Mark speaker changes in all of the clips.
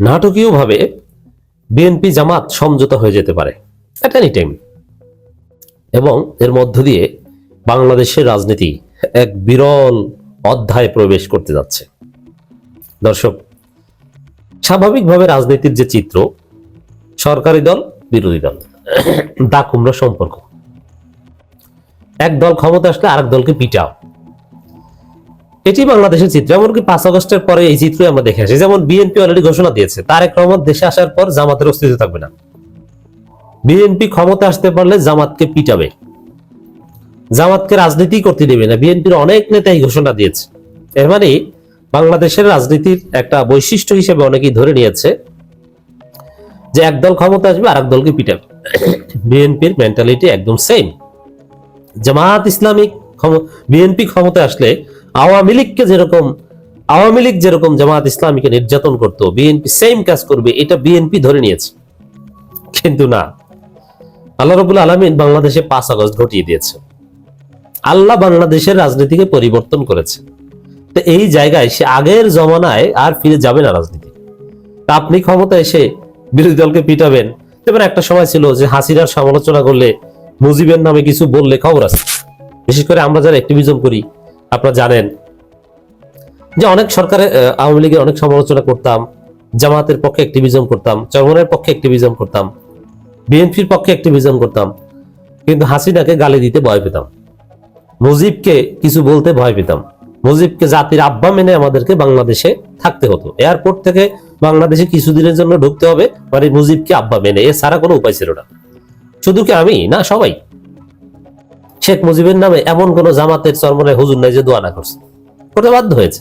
Speaker 1: নাটকীয়ভাবে বিএনপি জামাত সমঝোতা হয়ে যেতে পারে এট এনি টাইম এবং এর মধ্য দিয়ে বাংলাদেশের রাজনীতি এক বিরল অধ্যায় প্রবেশ করতে যাচ্ছে। দর্শক, স্বাভাবিকভাবে রাজনীতির যে চিত্র, সরকারি দল, বিরোধী দল, দা কুমড়ো সম্পর্ক। এক দল ক্ষমতা আসলে আরেক দলকে পিটাও। এটি বাংলাদেশের চিত্র, এমনকি পাঁচ আগস্টের পরে এই চিত্র আমরা দেখে আসি। যেমন বিএনপি অলরেডি ঘোষণা দিয়েছে, তারেক রহমান দেশে আসার পর জামাতের অস্তিত্ব থাকবে না। বিএনপি ক্ষমতা আসতে পারলে জামাতকে পিটাবে। জামাতকে রাজনীতি করতে দেবে না। বিএনপির অনেক নেতা এই ঘোষণা দিয়েছে। এর মানে বাংলাদেশের রাজনীতির একটা বৈশিষ্ট্য হিসেবে অনেকেই ধরে নিয়েছে যে একদল ক্ষমতা আসবে আর দলকে পিটাবে। বিএনপির মেন্টালিটি একদম সেম জামাত ইসলামিক বিএনপি ক্ষমতা আসলে আওয়ামী লীগকে যেরকম, আওয়ামী লীগ যেরকম জামাত ইসলামীকে নির্যাতন করতো বিএনপি সেম কাজ করবে, এটা বিএনপি ধরে নিয়েছে। কিন্তু না, আল্লাহ রবুল আলমিন বাংলাদেশে পাঁচ আগস্ট ঘটিয়ে দিয়েছে। আল্লাহ বাংলাদেশের রাজনীতিকে পরিবর্তন করেছে। তো এই জায়গায় সে আগের জমানায় আর ফিরে যাবে না রাজনীতি। আপনি ক্ষমতা এসে বিরোধী দলকে পিটাবেন। এবার একটা সময় ছিল যে হাসিনার সমালোচনা করলে মুজিবের নামে কিছু বললে খবর আছে। বিশেষ করে আমরা যারা অ্যাক্টিভিজম করি আপনারা জানেন যে অনেক সরকারের আওয়ামী লীগের অনেক সমালোচনা করতাম জামাতের পক্ষে অ্যাক্টিভিজম করতাম চরমনের পক্ষে অ্যাক্টিভিজম করতাম, বিএনপির পক্ষে অ্যাক্টিভিজম করতাম, কিন্তু হাসিনাকে গালি দিতে ভয় পেতাম। মুজিবকে কিছু বলতে ভয় পেতাম। মুজিবকে জাতির আব্বা মেনে আমাদেরকে বাংলাদেশে থাকতে হতো। এয়ারপোর্ট থেকে বাংলাদেশে কিছুদিনের জন্য ঢুকতে হবে মানে মুজিবকে আব্বা মেনে, এছাড়া কোনো উপায় ছিল না। শুধু কি আমি? না, সবাই। শেখ মুজিবের নামে এমন কোন জামাতের চরমনে হুজুর নাই যে দোয়া না করছে। করতে বাধ্য হয়েছে।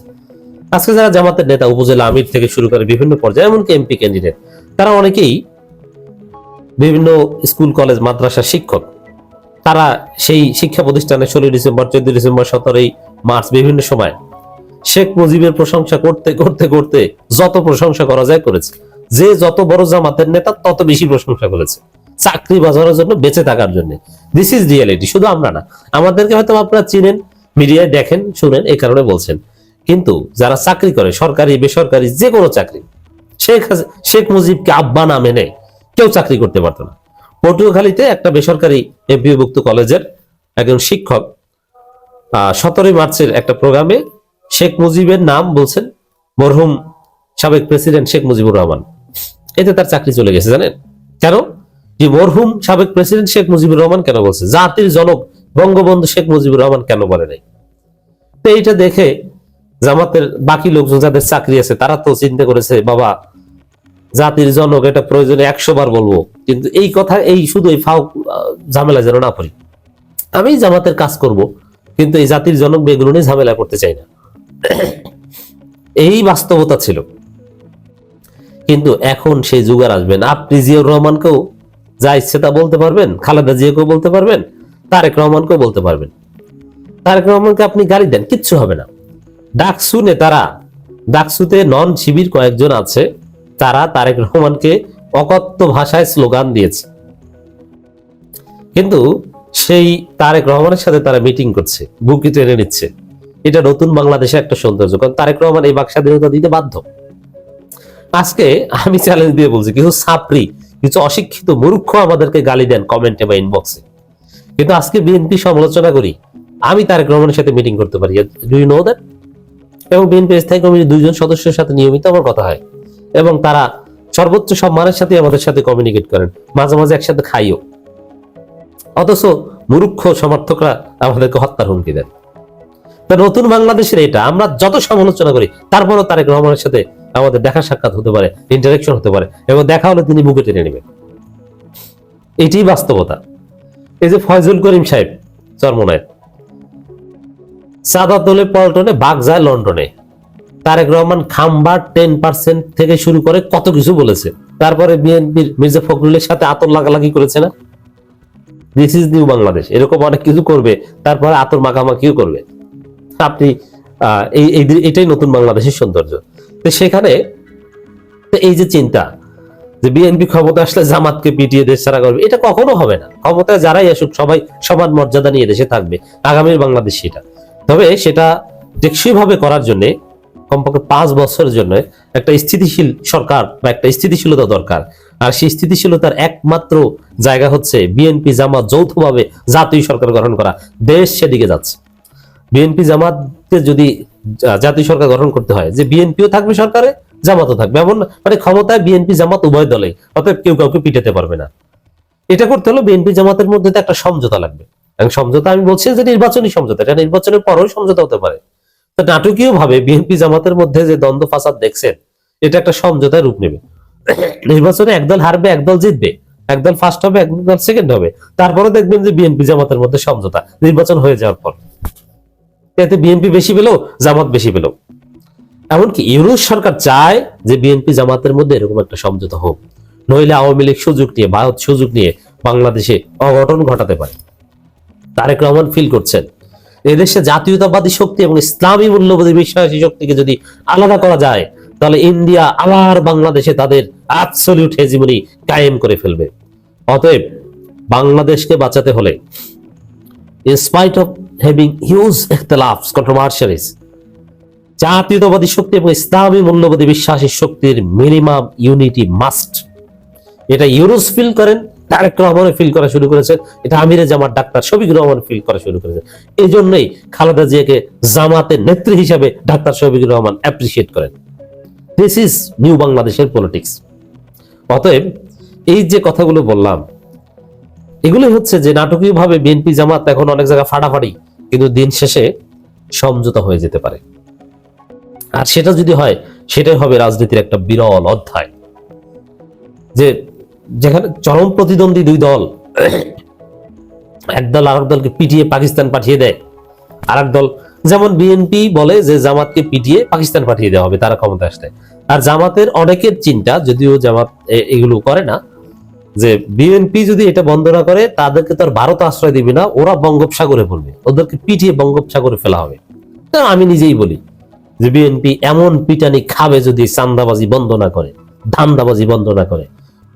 Speaker 1: আজকে যারা জামাতের নেতা, উপজেলা আমির থেকে শুরু করে বিভিন্ন পর্যায়ে, এমনকি এমপি ক্যান্ডিডেট তারা অনেকেই বিভিন্ন স্কুল, কলেজ মাদ্রাসার শিক্ষক, তারা সেই শিক্ষা প্রতিষ্ঠানে ষোলোই ডিসেম্বর চোদ্দ ডিসেম্বর, সতেরোই মার্চ বিভিন্ন সময় শেখ মুজিবের প্রশংসা করতে করতে করতে যত প্রশংসা করা যায় করেছে। যে যত বড় জামাতের নেতা, তত বেশি প্রশংসা করেছে। চাকরি বাজানোর জন্য বেঁচে থাকার জন্য। দিস ইজ রিয়েলিটি শুধু আমরা না। আমাদেরকে হয়তো আপনারা চিনেন, মিডিয়ায় দেখেন, শুনেন, এই কারণে বলছেন। কিন্তু যারা চাকরি করে, সরকারি, বেসরকারি, যে কোনো চাকরি, শেখ শেখ মুজিবকে আব্বা না মেনে কেউ চাকরি করতে পারতো না। পটুয়াখালীতে একটা বেসরকারি এমপিভুক্ত কলেজের একজন শিক্ষক সতেরোই মার্চের একটা প্রোগ্রামে শেখ মুজিবের নাম বলছেন মরহুম সাবেক প্রেসিডেন্ট শেখ মুজিবুর রহমান। এতে তার চাকরি চলে গেছে, জানেন? কেন? যে মরহুম সাবেক প্রেসিডেন্ট শেখ মুজিবুর রহমান কেন বলছে? জাতির জনক বঙ্গবন্ধু শেখ মুজিবুর রহমান কেন বলে নাই? তো এইটা দেখে জামাতের বাকি লোকজন যাদের চাকরি আছে, তারা তো চিন্তা করেছে, বাবা, জাতির জনক, এটা প্রয়োজনে একশো বার বলব। কিন্তু এই কথা, এই শুধু এই ফাউ ঝামেলা যেন না পড়ি আমি জামাতের কাজ করব, কিন্তু এই জাতির জনক বেগুলো নিয়ে ঝামেলা করতে চাই না। এই বাস্তবতা ছিল। কিন্তু এখন সেই যুগ আর আসবে না। আপনি জিয়াউর রহমানকেও যা ইচ্ছে তা বলতে পারবেন, খালেদা জিয়াকেও বলতে পারবেন, তারেক রহমানকেও বলতে পারবেন। তারেক রহমানকে আপনি গালি দেন, কিচ্ছু হবে না। ডাকসু নেতারা, ডাকসুতে নন শিবির কয়েকজন আছে, তারা তারেক রহমানকে অকথ্য ভাষায় স্লোগান দিয়েছে। কিন্তু সেই তারেক রহমানের সাথে তারা মিটিং করছে, বুকি টেনে নিচ্ছে। এটা নতুন বাংলাদেশে একটা সৌন্দর্য, কারণ তারেক রহমান এই বাক স্বাধীনতা দিতে বাধ্য। আজকে আমি চ্যালেঞ্জ দিয়ে বলছি কিছু সাপরি কিছু অশিক্ষিত মূর্খ আমাদেরকে গালি দেন কমেন্টে বা ইনবক্সে কিন্তু আজকে বিএনপি সমালোচনা করি। আমি তারেক রহমানের সাথে মিটিং করতে পারি। ডু ইউ নো দ্যাট এবং বিএনপি স্থায়ী কমিটির দুইজন সদস্যের সাথে নিয়মিত আমার কথা হয়। এবং তারা সর্বোচ্চ সম্মানের সাথে আমাদের সাথে কমিউনিকেট করেন। মাঝে মাঝে একসাথে খাইও। অথচ মূর্খ সমর্থকরা আমাদেরকে হত্যার হুমকি দেন। নতুন বাংলাদেশের এটা। আমরা যত সমালোচনা করি, তারপরও তারেক রহমানের সাথে আমাদের দেখা সাক্ষাৎ হতে পারে ইন্টারেকশন হতে পারে, এবং দেখা হলে তিনি বুকে টেনে নেবেন। এটি বাস্তবতা। এই যে ফয়জুল করিম সাহেব চরমনায়, সাদা দলে পল্টনে বাঘ যায় লন্ডনে, তারেক রহমান খাম্বার টেন পার্সেন্ট থেকে শুরু করে কত কিছু বলেছে। তারপরে বিএনপির মির্জা ফখরুলের সাথে আতর লাগালাগি করেছে না? দিস ইজ নিউ বাংলাদেশ এরকম অনেক কিছু করবে, তারপরে আতর মাখামাখিও করবে। আপনি এই- এটাই নতুন বাংলাদেশের সৌন্দর্য। তো সেখানে এই যে চিন্তা যে বিএনপি ক্ষমতা আসলে জামাতকে পিটিয়ে দেশ ছাড়া করবে, এটা কখনো হবে না। ক্ষমতায় যারাই আসুক, সবাই সমান মর্যাদা নিয়ে দেশে থাকবে, আগামীর বাংলাদেশ সেটা। তবে সেটা টেকসই ভাবে করার জন্য, কমপক্ষে পাঁচ বছরের জন্য একটা স্থিতিশীল সরকার বা একটা স্থিতিশীলতা দরকার। আর সেই স্থিতিশীলতার একমাত্র জায়গা হচ্ছে বিএনপি জামাত যৌথভাবে জাতীয় সরকার গঠন করা। দেশ সেদিকে যাচ্ছে। বিএনপি জামাতকে যদি জাতীয় সরকার গঠন করতে হয়, যে বিএনপিও থাকবে সরকারে, জামাতও থাকবে। এমন মানে ক্ষমতায় বিএনপি, জামাত উভয় দলে অতএব কেউ কাউকে পিটাতে পারবে না। এটা করতে হলে বিএনপি, জামাতের মধ্যে তো একটা সমঝোতা লাগবে। এবং সমঝোতা আমি বলছি যে নির্বাচনী সমঝোতা, এটা নির্বাচনের পরেও সমঝোতা হতে পারে। তো নাটকীয় ভাবে বিএনপি, জামাতের মধ্যে যে দ্বন্দ্ব, ফাসাদ দেখছেন, এটা একটা সমঝোতায় রূপ নেবে। নির্বাচনে একদল হারবে, একদল জিতবে। একদল ফার্স্ট হবে, একদল সেকেন্ড হবে। তারপরে দেখবেন যে বিএনপি, জামাতের মধ্যে সমঝোতা, নির্বাচন হয়ে যাওয়ার পর। এতে বিএনপি বেশি পেল, জামাত বেশি পেল। এমনকি ইউনুস সরকার চায় যে বিএনপি জামাতের মধ্যে এরকম একটা সমঝোতা হোক। নইলে আওয়ামী লীগ সুযোগ নিয়ে, ভারত সুযোগ নিয়ে বাংলাদেশে অঘটন ঘটাতে পারে। তারেক রহমান ফিল করছেন, এদেশে জাতীয়তাবাদী শক্তি এবং ইসলামী মূল্যবোধী বিশ্বাসী শক্তিকে যদি আলাদা করা যায়, তাহলে ইন্ডিয়া আবার বাংলাদেশে তাদের অ্যাবসলিউট হেজিমনি কায়েম করে ফেলবে। অতএব বাংলাদেশকে বাঁচাতে হলে in spite of having huge ikhtilafs, controversies, জাতীয়তাবাদী শক্তি এবং ইসলামী মূল্যবোধী বিশ্বাসী শক্তির মিনিমাম ইউনিটি মাস্ট এটা ইউরোস ফিল করেন তারেক রহমান ফিল করা শুরু করেছেন এটা আমিরে জামাত ডাক্তার শফিকুর রহমান ফিল করা শুরু করেছেন। এই জন্যই খালেদা জিয়াকে জামাতের নেত্রী হিসাবে ডাক্তার শফিকুর রহমান অ্যাপ্রিসিয়েট করেন। দিস ইজ নিউ বাংলাদেশের পলিটিক্স অতএব এই যে কথাগুলো বললাম এগুলোই হচ্ছে যে নাটকীয়ভাবে বিএনপি জামাত এখন অনেক জায়গায় ফাটাফাটি, কিন্তু দিন শেষে সমঝোতা হয়ে যেতে পারে। আর সেটা যদি হয়, সেটাই হবে রাজনীতির একটা বিরল অধ্যায়। যে যেখানে চরম প্রতিদ্বন্দ্বী দুই দল, এক দল আরেক দলকে পিটিয়ে পাকিস্তান পাঠিয়ে দেয়। আর এক দল, যেমন বিএনপি বলে যে জামাতকে পিটিয়ে পাকিস্তান পাঠিয়ে দেওয়া হবে, তারা ক্ষমতা আসতে। আর জামাতের অনেকের চিন্তা, যদিও জামাত এগুলো করে না যে বিএনপি যদি এটা বন্ধ না করে, তাদেরকে তো আর ভারত আশ্রয় দিবে না, ওরা বঙ্গোপসাগরে পড়বে ওদেরকে পিটিয়ে বঙ্গোপসাগরে ফেলা হবে। আমি নিজেই বলি যে বিএনপি এমন পিটানি খাবে যদি চান্দাবাজি বন্ধ না করে, ধান্দাবাজি বন্ধ না করে।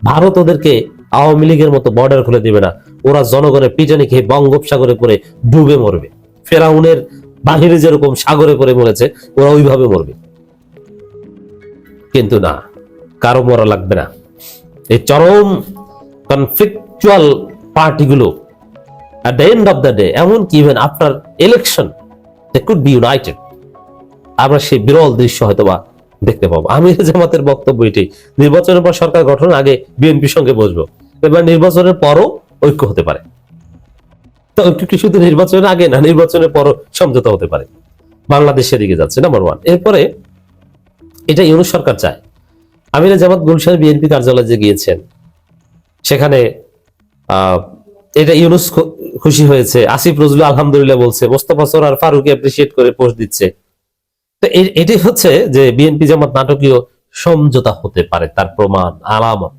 Speaker 1: ভারত ওদেরকে আওয়ামী লীগের মতো বর্ডার খুলে দিবে না। ওরা জনগণের পিটানি খেয়ে বঙ্গোপসাগরে পড়ে ডুবে মরবে। ফেরাউনের বাহিরে যেরকম সাগরে পড়ে মরেছে, ওরা ওইভাবে মরবে। কিন্তু না, কারও মরা লাগবে না। এই চরম কনফ্লিকচুয়াল পার্টিগুলো at the end of the day, এমনকি even after election they could be united আমরা সেই বিরল দৃশ্য হয়তোবা দেখতে পাবো। আমির জামাতের বক্তব্য এটি, নির্বাচনের পর সরকার গঠন, আগে বিএনপির সঙ্গে বসবো। এবার নির্বাচনের পরও ঐক্য হতে পারে। শুধু নির্বাচনের আগে না, নির্বাচনের পরও সমঝোতা হতে পারে। বাংলাদেশের দিকে যাচ্ছে নাম্বার ওয়ান এরপরে এটা ইউনুস সরকার চায়। আমিরা জামাত গুলশান বিএনপি কার্যালয়ে গিয়েছেন সেখানে এটা ইউনুস খুশি হয়েছে। আসিফ রুজুল আলহামদুলিল্লাহ বলছে, মোস্তফা সর আর ফারুক অ্যাপ্রিসিয়েট করে পোস্ট দিচ্ছে। তো এ- এটাই হচ্ছে যে বিএনপি জামাত নাটকীয় সমঝোতা হতে পারে, তার প্রমাণ, আলামত।